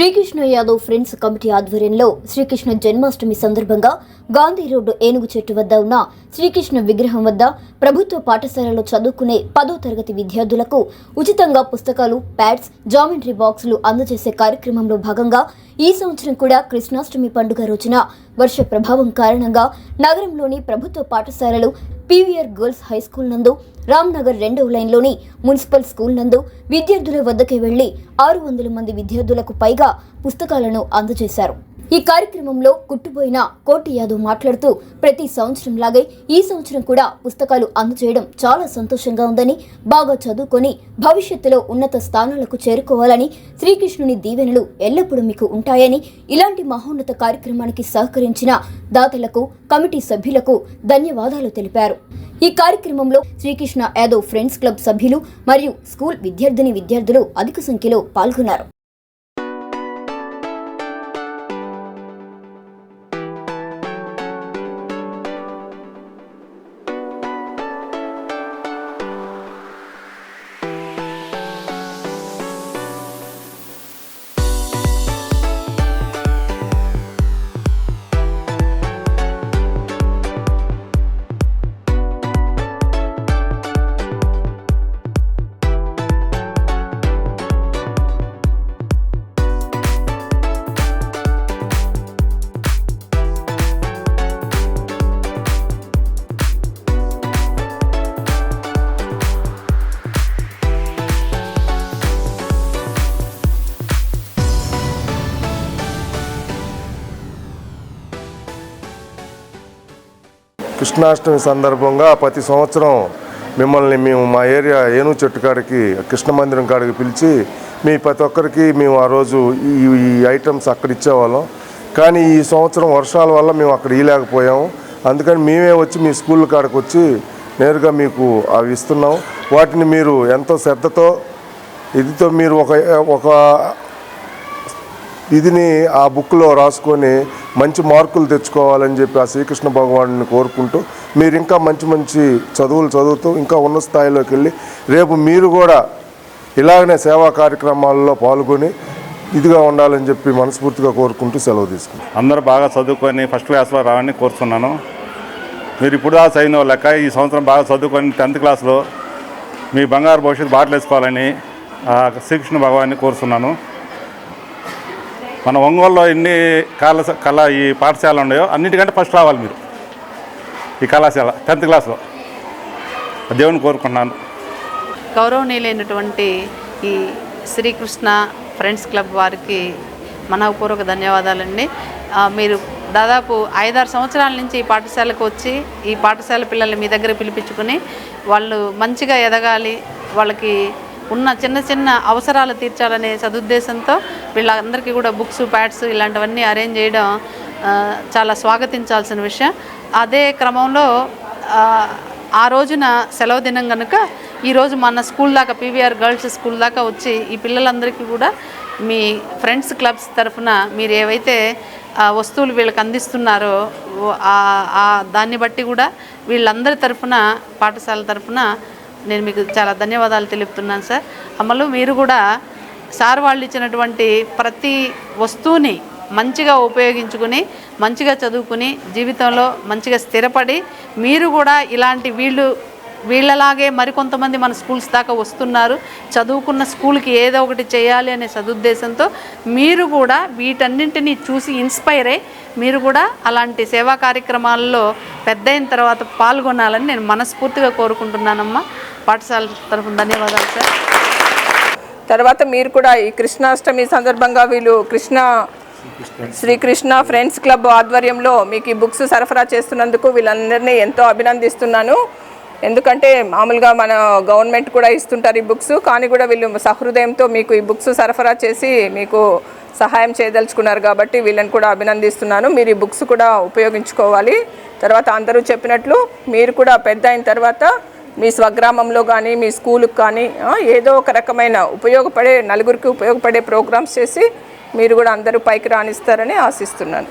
Srikrishna Yadav friends committee ఆధ్వర్యంలో శ్రీకృష్ణ జన్మాష్టమి సందర్భంగా Gandhi road ఏనుగు చెట్టు వద్ద ఉన్న శ్రీకృష్ణ విగ్రహం వద్ద ప్రభుత్వ పాఠశాలలో చదువుకునే పదో తరగతి విద్యార్థులకు ఉచితంగా పుస్తకాలు ప్యాడ్స్ జామెంట్రీ బాక్సులు అందజేసే కార్యక్రమంలో భాగంగా ఈ సంవత్సరం కూడా కృష్ణాష్టమి పండుగ రోజున వర్ష ప్రభావం కారణంగా నగరంలోని ప్రభుత్వ పాఠశాలలు పీవీఆర్ గర్ల్స్ హై స్కూల్ నందు రామ్నగర్ రెండవ లైన్లోని మున్సిపల్ స్కూల్ నందు విద్యార్థుల వద్దకే వెళ్ళి ఆరు వందల మంది విద్యార్థులకు పైగా పుస్తకాలను అందజేశారు. ఈ కార్యక్రమంలో కుట్టుబోయిన కోటి యాదవ్ మాట్లాడుతూ ప్రతి సంవత్సరం లాగే ఈ సంవత్సరం కూడా పుస్తకాలు అందజేయడం చాలా సంతోషంగా ఉందని బాగా చదువుకొని భవిష్యత్తులో ఉన్నత స్థానాలకు చేరుకోవాలని శ్రీకృష్ణుని దీవెనలు ఎల్లప్పుడూ మీకు ఉంటాయని ఇలాంటి మహోన్నత కార్యక్రమానికి సహకరించిన దాతలకు కమిటీ సభ్యులకు ధన్యవాదాలు తెలిపారు. ఈ కార్యక్రమంలో శ్రీకృష్ణ యాదవ్ ఫ్రెండ్స్ క్లబ్ సభ్యులు మరియు స్కూల్ విద్యార్థిని విద్యార్థులు అధిక సంఖ్యలో పాల్గొన్నారు. కృష్ణాష్టమి సందర్భంగా ప్రతి సంవత్సరం మిమ్మల్ని మేము మా ఏరియా ఏను చెట్టు కాడికి కృష్ణ మందిరం కాడికి పిలిచి మీ ప్రతి ఒక్కరికి మేము ఆ రోజు ఈ ఈ ఐటమ్స్ అక్కడ ఇచ్చేవాళ్ళం. కానీ ఈ సంవత్సరం వర్షాల వల్ల మేము అక్కడ ఇయలేకపోయాము అందుకని మేమే వచ్చి మీ స్కూల్ కాడికి వచ్చి నేరుగా మీకు అవి ఇస్తున్నాం. వాటిని మీరు ఎంతో శ్రద్ధతో ఇదితో మీరు ఒక ఒక ఇదిని ఆ బుక్లో రాసుకొని మంచి మార్కులు తెచ్చుకోవాలని చెప్పి ఆ శ్రీకృష్ణ భగవాను కోరుకుంటూ మీరు ఇంకా మంచి మంచి చదువులు చదువుతూ ఇంకా ఉన్న స్థాయిలోకి వెళ్ళి రేపు మీరు కూడా ఇలాగనే సేవా కార్యక్రమాల్లో పాల్గొని ఇదిగా ఉండాలని చెప్పి మనస్ఫూర్తిగా కోరుకుంటూ సెలవు తీసుకుని అందరూ బాగా చదువుకొని ఫస్ట్ క్లాస్లో రావాలని కోరుతున్నాను. మీరు ఇప్పుడు దాకా చదివిన లెక్క ఈ సంవత్సరం బాగా చదువుకొని టెన్త్ క్లాస్లో మీ బంగారు భవిష్యత్తు బాటలు వేసుకోవాలని ఆ శ్రీకృష్ణ భగవాన్ని కోరుతున్నాను. మన ఒంగోలులో ఎన్ని కళ కళ ఈ పాఠశాల ఉన్నాయో అన్నిటికంటే ఫస్ట్ రావాలి మీరు. ఈ కళాశాల టెన్త్ క్లాస్లో దేవుని కోరుకున్నాను. గౌరవనీయులైనటువంటి ఈ శ్రీకృష్ణ ఫ్రెండ్స్ క్లబ్ వారికి మనపూర్వక ధన్యవాదాలండి. మీరు దాదాపు ఐదారు సంవత్సరాల నుంచి ఈ పాఠశాలకు వచ్చి ఈ పాఠశాల పిల్లల్ని మీ దగ్గర పిలిపించుకుని వాళ్ళు మంచిగా ఎదగాలి వాళ్ళకి ఉన్న చిన్న చిన్న అవసరాలు తీర్చాలనే సదుద్దేశంతో వీళ్ళందరికీ కూడా బుక్స్ ప్యాడ్స్ ఇలాంటివన్నీ అరేంజ్ చేయడం చాలా స్వాగతించాల్సిన విషయం. అదే క్రమంలో ఆ, రోజున సెలవు దినం కనుక ఈరోజు మన స్కూల్ దాకా పీవీఆర్ గర్ల్స్ స్కూల్ దాకా వచ్చి ఈ పిల్లలందరికీ కూడా మీ ఫ్రెండ్స్ క్లబ్స్ తరఫున మీరు ఏవైతే వస్తువులు వీళ్ళకి అందిస్తున్నారో దాన్ని బట్టి కూడా వీళ్ళందరి తరఫున పాఠశాల తరఫున నేను మీకు చాలా ధన్యవాదాలు తెలుపుతున్నాను సార్. అమలు మీరు కూడా సార్ వాళ్ళు ఇచ్చినటువంటి ప్రతి వస్తువుని మంచిగా ఉపయోగించుకుని మంచిగా చదువుకుని జీవితంలో మంచిగా స్థిరపడి మీరు కూడా ఇలాంటి వీళ్ళు వీళ్ళలాగే మరికొంతమంది మన స్కూల్స్ దాకా వస్తున్నారు. చదువుకున్న స్కూల్కి ఏదో ఒకటి చేయాలి అనే సదుద్దేశంతో మీరు కూడా వీటన్నింటినీ చూసి ఇన్స్పైర్ అయ్యి మీరు కూడా అలాంటి సేవా కార్యక్రమాల్లో పెద్ద అయిన తర్వాత పాల్గొనాలని నేను మనస్ఫూర్తిగా కోరుకుంటున్నానమ్మా. పాఠశాల తరఫున ధన్యవాదాలు సార్. తర్వాత మీరు కూడా ఈ కృష్ణాష్టమి సందర్భంగా వీళ్ళు కృష్ణ శ్రీకృష్ణ ఫ్రెండ్స్ క్లబ్ ఆధ్వర్యంలో మీకు ఈ బుక్స్ సరఫరా చేస్తున్నందుకు వీళ్ళందరినీ ఎంతో అభినందిస్తున్నాను. ఎందుకంటే మామూలుగా మన గవర్నమెంట్ కూడా ఇస్తుంటారు ఈ బుక్స్ కానీ కూడా వీళ్ళు సహృదయంతో మీకు ఈ బుక్స్ సరఫరా చేసి మీకు సహాయం చేయదలుచుకున్నారు కాబట్టి వీళ్ళని కూడా అభినందిస్తున్నాను. మీరు ఈ బుక్స్ కూడా ఉపయోగించుకోవాలి. తర్వాత అందరూ చెప్పినట్లు మీరు కూడా పెద్ద అయిన తర్వాత మీ స్వగ్రామంలో కానీ మీ స్కూల్కి కానీ ఏదో ఒక రకమైన ఉపయోగపడే నలుగురికి ఉపయోగపడే ప్రోగ్రామ్స్ చేసి మీరు కూడా అందరూ పైకి రాణిస్తారని ఆశిస్తున్నాను.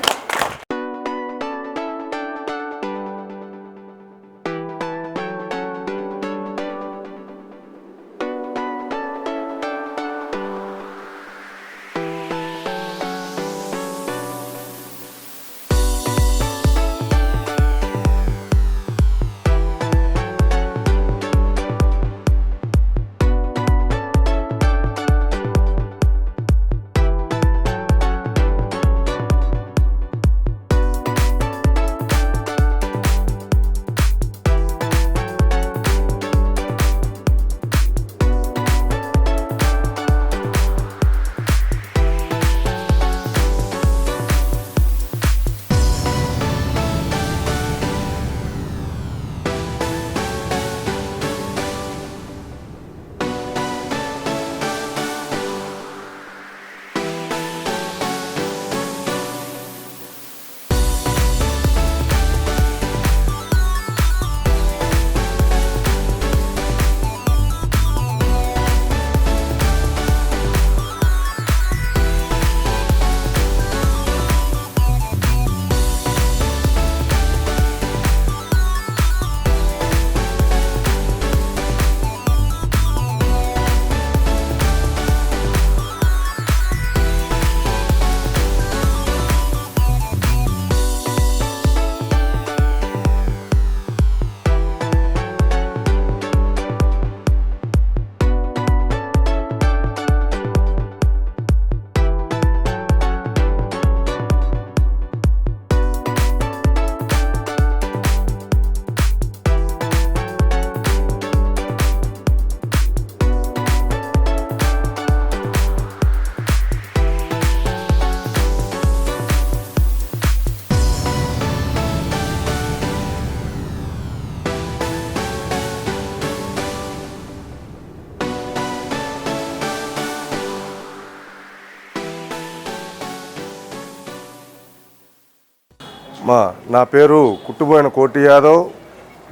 మా నా పేరు కుట్టుబోయిన కోటి యాదవ్.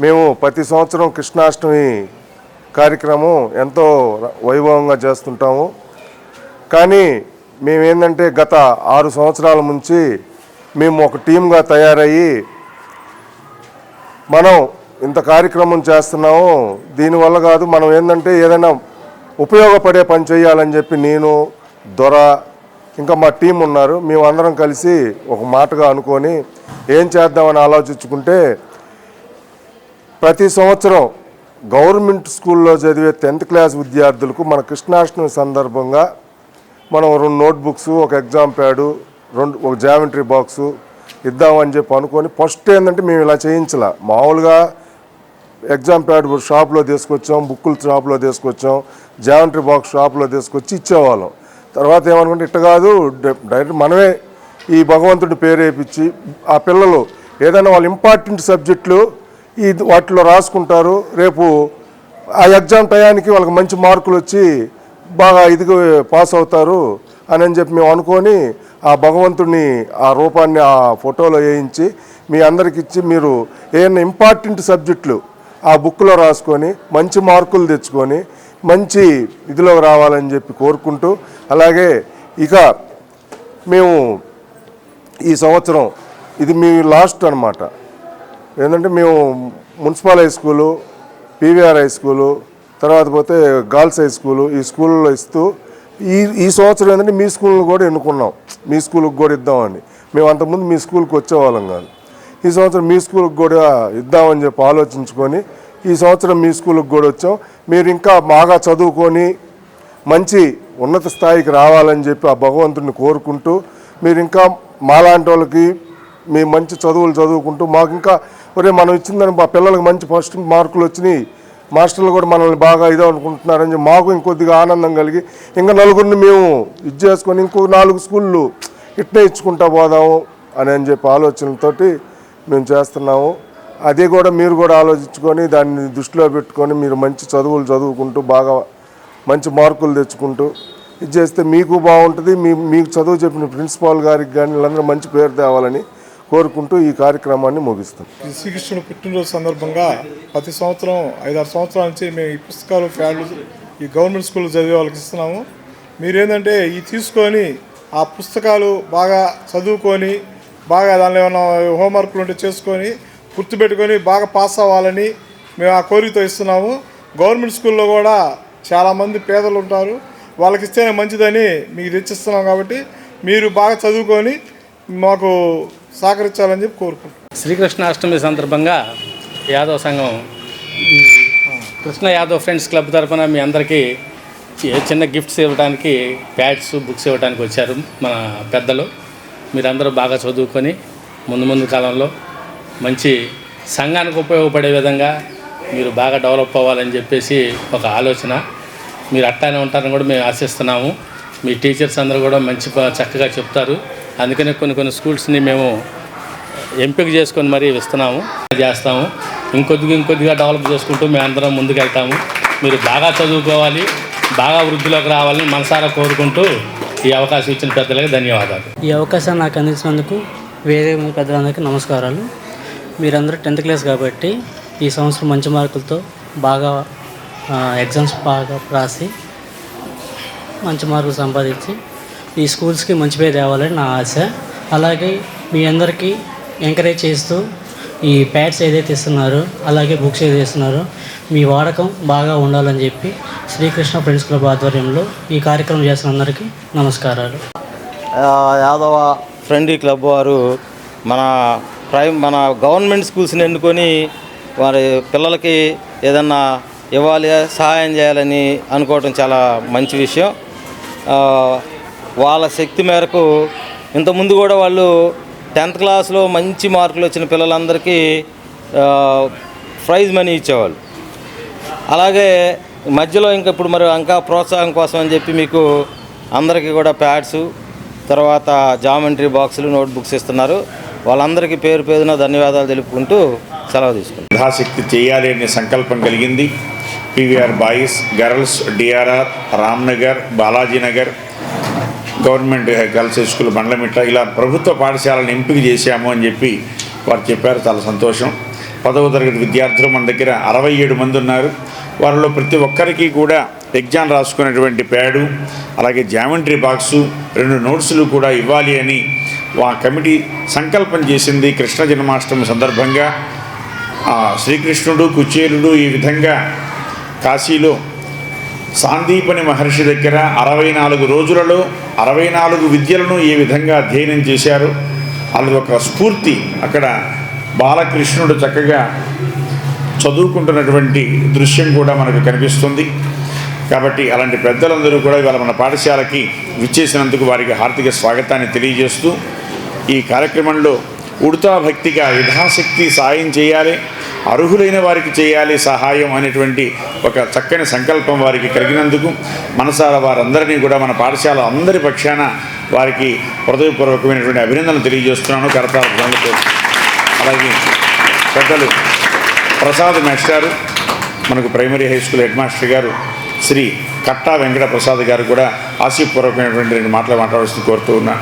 మేము ప్రతి సంవత్సరం కృష్ణాష్టమి కార్యక్రమం ఎంతో వైభవంగా చేస్తుంటాము. కానీ మేమేంటంటే గత ఆరు సంవత్సరాల నుంచి మేము ఒక టీమ్గా తయారయ్యి మనం ఇంత కార్యక్రమం చేస్తున్నాము. దీనివల్ల కాదు మనం ఏంటంటే ఏదైనా ఉపయోగపడే పని చేయాలని చెప్పి నేను దొర ఇంకా మా టీం ఉన్నారు. మేమందరం కలిసి ఒక మాటగా అనుకొని ఏం చేద్దామని ఆలోచించుకుంటే ప్రతి సంవత్సరం గవర్నమెంట్ స్కూల్లో చదివే టెన్త్ క్లాస్ విద్యార్థులకు మన కృష్ణాష్టమి సందర్భంగా మనం రెండు నోట్బుక్స్ ఒక ఎగ్జామ్ ప్యాడు రెండు ఒక జామెట్రీ బాక్సు ఇద్దామని చెప్పి అనుకొని ఫస్ట్ ఏంటంటే మేము ఇలా చేయించాల. మామూలుగా ఎగ్జామ్ ప్యాడ్ షాప్లో తీసుకొచ్చాం బుక్కులు షాప్లో తీసుకొచ్చాం జామెట్రీ బాక్స్ షాప్లో తీసుకొచ్చి ఇచ్చేవాళ్ళం. తర్వాత ఏమనుకుంటే ఇట్ట కాదు డైరెక్ట్ మనమే ఈ భగవంతుడి పేరు వేయించి ఆ పిల్లలు ఏదైనా వాళ్ళ ఇంపార్టెంట్ సబ్జెక్టులు ఈ వాటిలో రాసుకుంటారు. రేపు ఆ ఎగ్జామ్ టయానికి వాళ్ళకి మంచి మార్కులు వచ్చి బాగా ఇదిగా పాస్ అవుతారు అని అని చెప్పి మేము అనుకొని ఆ భగవంతుడిని ఆ రూపాన్ని ఆ ఫోటోలో వేయించి మీ అందరికి ఇచ్చి మీరు ఏమైనా ఇంపార్టెంట్ సబ్జెక్టులు ఆ బుక్లో రాసుకొని మంచి మార్కులు తెచ్చుకొని మంచి ఇదిలో రావాలని చెప్పి కోరుకుంటూ అలాగే ఇక మేము ఈ సంవత్సరం ఇది మీ లాస్ట్ అనమాట ఏంటంటే మేము municipal high school PVR high school తర్వాత పోతే గర్ల్స్ హై స్కూలు ఈ స్కూల్లో ఇస్తూ ఈ ఈ సంవత్సరం ఏంటంటే మీ స్కూల్ని కూడా ఎన్నుకున్నాం. మీ స్కూల్కి కూడా ఇద్దామని. మేము అంతకుముందు మీ స్కూల్కి వచ్చేవాళ్ళం కాదు. ఈ సంవత్సరం మీ స్కూల్కి కూడా ఇద్దామని చెప్పి ఆలోచించుకొని ఈ సంవత్సరం మీ స్కూల్కి కూడా వచ్చాం. మీరు ఇంకా బాగా చదువుకొని మంచి ఉన్నత స్థాయికి రావాలని చెప్పి ఆ భగవంతుడిని కోరుకుంటూ మీరు ఇంకా మాలాంటి వాళ్ళకి మీ మంచి చదువులు చదువుకుంటూ మాకు ఇంకా ఒరే మనం ఇచ్చిందని మా పిల్లలకి మంచి ఫస్ట్ మార్కులు వచ్చినాయి. మాస్టర్లు కూడా మనల్ని బాగా ఇదో అనుకుంటున్నారని చెప్పి మాకు ఇంకొద్దిగా ఆనందం కలిగి ఇంకా నలుగురిని మేము ఇది చేసుకొని ఇంకో నాలుగు స్కూళ్ళు ఇట్నే ఇచ్చుకుంటా పోదాము అని అని చెప్పి ఆలోచనలతో మేము చేస్తున్నాము. అది కూడా మీరు కూడా ఆలోచించుకొని దాన్ని దృష్టిలో పెట్టుకొని మీరు మంచి చదువులు చదువుకుంటూ బాగా మంచి మార్కులు తెచ్చుకుంటూ ఇది చేస్తే మీకు బాగుంటుంది మీ మీకు చదువు చెప్పిన ప్రిన్సిపాల్ గారికి కానీ వీళ్ళందరూ మంచి పేరు తేవాలని కోరుకుంటూ ఈ కార్యక్రమాన్ని ముగిస్తాం ఈ శ్రీకృష్ణుడు పుట్టినరోజు సందర్భంగా ప్రతి సంవత్సరం ఐదారు సంవత్సరాల నుంచి మేము ఈ పుస్తకాలు ఫ్యాడ్లు ఈ గవర్నమెంట్ స్కూల్లో చదివే వాళ్ళకి ఇస్తున్నాము. మీరేంటంటే ఈ తీసుకొని ఆ పుస్తకాలు బాగా చదువుకొని బాగా దానిలో ఏమైనా హోంవర్క్లు ఉంటే చేసుకొని గుర్తుపెట్టుకొని బాగా పాస్ అవ్వాలని మేము ఆ కోరికతో ఇస్తున్నాము. గవర్నమెంట్ స్కూల్లో కూడా చాలామంది పేదలు ఉంటారు. వాళ్ళకి ఇస్తేనే మంచిదని మీకు తెచ్చిస్తున్నాం కాబట్టి మీరు బాగా చదువుకొని మాకు సహకరించాలని చెప్పి కోరుకుంటున్నాం. శ్రీకృష్ణాష్టమి సందర్భంగా యాదవ్ సంఘం కృష్ణ యాదవ్ ఫ్రెండ్స్ క్లబ్ తరఫున మీ అందరికీ చిన్న గిఫ్ట్స్ ఇవ్వడానికి ప్యాడ్స్ బుక్స్ ఇవ్వడానికి వచ్చారు మన పెద్దలు. మీరందరూ బాగా చదువుకొని ముందు ముందు కాలంలో మంచి సంఘానికి ఉపయోగపడే విధంగా మీరు బాగా డెవలప్ అవ్వాలని చెప్పేసి ఒక ఆలోచన. మీరు అట్టానే ఉంటారని కూడా మేము ఆశిస్తున్నాము. మీ టీచర్స్ అందరూ కూడా మంచి చక్కగా చెప్తారు. అందుకనే కొన్ని కొన్ని స్కూల్స్ని మేము ఎంపిక చేసుకొని మరీ ఇస్తున్నాము చేస్తాము. ఇంకొద్దిగా ఇంకొద్దిగా డెవలప్ చేసుకుంటూ మేము అందరం ముందుకు వెళ్తాము మీరు బాగా చదువుకోవాలి బాగా వృద్ధిలోకి రావాలని మనసారా కోరుకుంటూ ఈ అవకాశం ఇచ్చిన పెద్దలకు ధన్యవాదాలు. ఈ అవకాశాన్ని నాకు అందించినందుకు వేరే పెద్దలందరికీ నమస్కారాలు. మీరందరూ టెన్త్ క్లాస్ కాబట్టి ఈ సంవత్సరం మంచి మార్కులతో బాగా ఎగ్జామ్స్ బాగా రాసి మంచి మార్కులు సంపాదించి ఈ స్కూల్స్కి మంచి పేరు తేవాలని నా ఆశ. అలాగే మీ అందరికీ ఎంకరేజ్ చేస్తూ ఈ ప్యాడ్స్ ఏదైతే ఇస్తున్నారో అలాగే బుక్స్ ఏదైతే ఇస్తున్నారో మీ వాడకం బాగా ఉండాలని చెప్పి శ్రీకృష్ణ ఫ్రెండ్స్ క్లబ్ ఆధ్వర్యంలో ఈ కార్యక్రమం చేసిన అందరికీ నమస్కారాలు. యాదవ ఫ్రెండ్లీ క్లబ్ వారు మన ప్రైమ్ మన గవర్నమెంట్ స్కూల్స్ని ఎన్నుకొని వారి పిల్లలకి ఏదన్నా ఇవ్వాలి సహాయం చేయాలని అనుకోవటం చాలా మంచి విషయం. వాళ్ళ శక్తి మేరకు ఇంతకుముందు కూడా వాళ్ళు టెన్త్ క్లాస్లో మంచి మార్కులు వచ్చిన పిల్లలందరికీ ప్రైజ్ మనీ ఇచ్చేవాళ్ళు. అలాగే మధ్యలో ఇంకా ఇప్పుడు మరి ఇంకా ప్రోత్సాహం కోసం అని చెప్పి మీకు అందరికీ కూడా ప్యాడ్స్ తర్వాత జామెంట్రీ బాక్సులు నోట్బుక్స్ ఇస్తున్నారు. వాళ్ళందరికీ పేరు పేరున ధన్యవాదాలు తెలుపుకుంటూ సెలవు తీసుకుంటాం యథాశక్తి చేయాలి అనే సంకల్పం కలిగింది. PVR boys girls DRR Ramnagar Balajinagar government girls high school Bandlamitta ఇలా ప్రభుత్వ పాఠశాలను ఎంపిక చేశాము అని చెప్పి వారు చెప్పారు. చాలా సంతోషం. పదవ తరగతి విద్యార్థులు మన దగ్గర అరవై ఏడు మంది ఉన్నారు. వారిలో ప్రతి ఒక్కరికి కూడా ఎగ్జామ్ రాసుకునేటువంటి ప్యాడు అలాగే జామెంట్రీ బాక్సు రెండు నోట్సులు కూడా ఇవ్వాలి అని ఆ కమిటీ సంకల్పం చేసింది కృష్ణ జన్మాష్టమి సందర్భంగా. శ్రీకృష్ణుడు కుచేలుడు ఈ విధంగా కాశీలో సాందీపని మహర్షి దగ్గర అరవై నాలుగు రోజులలో అరవై నాలుగు విద్యలను ఏ విధంగా అధ్యయనం చేశారు. అది ఒక స్ఫూర్తి అక్కడ బాలకృష్ణుడు చక్కగా చదువుకుంటున్నటువంటి దృశ్యం కూడా మనకు కనిపిస్తుంది. కాబట్టి అలాంటి పెద్దలందరూ కూడా ఇవాళ మన పాఠశాలకి విచ్చేసినందుకు వారికి హార్దిక స్వాగతాన్ని తెలియజేస్తూ ఈ కార్యక్రమంలో ఉడతా భక్తిగా యథాశక్తి సాయం చేయాలి. అర్హులైన వారికి చేయాలి సహాయం అనేటువంటి ఒక చక్కని సంకల్పం వారికి కలిగినందుకు మనసారా వారందరినీ కూడా మన పాఠశాల అందరి పక్షాన వారికి హృదయపూర్వకమైనటువంటి అభినందనలు తెలియజేస్తున్నాను. కరతాల అలాగే పెద్దలు ప్రసాద్ మాస్టారు మనకు primary high school head master గారు శ్రీ కట్టా వెంకట ప్రసాద్ గారు కూడా ఆశీపూర్వకమైనటువంటి రెండు మాటలు మాట్లాడాల్సి కోరుతూ ఉన్నా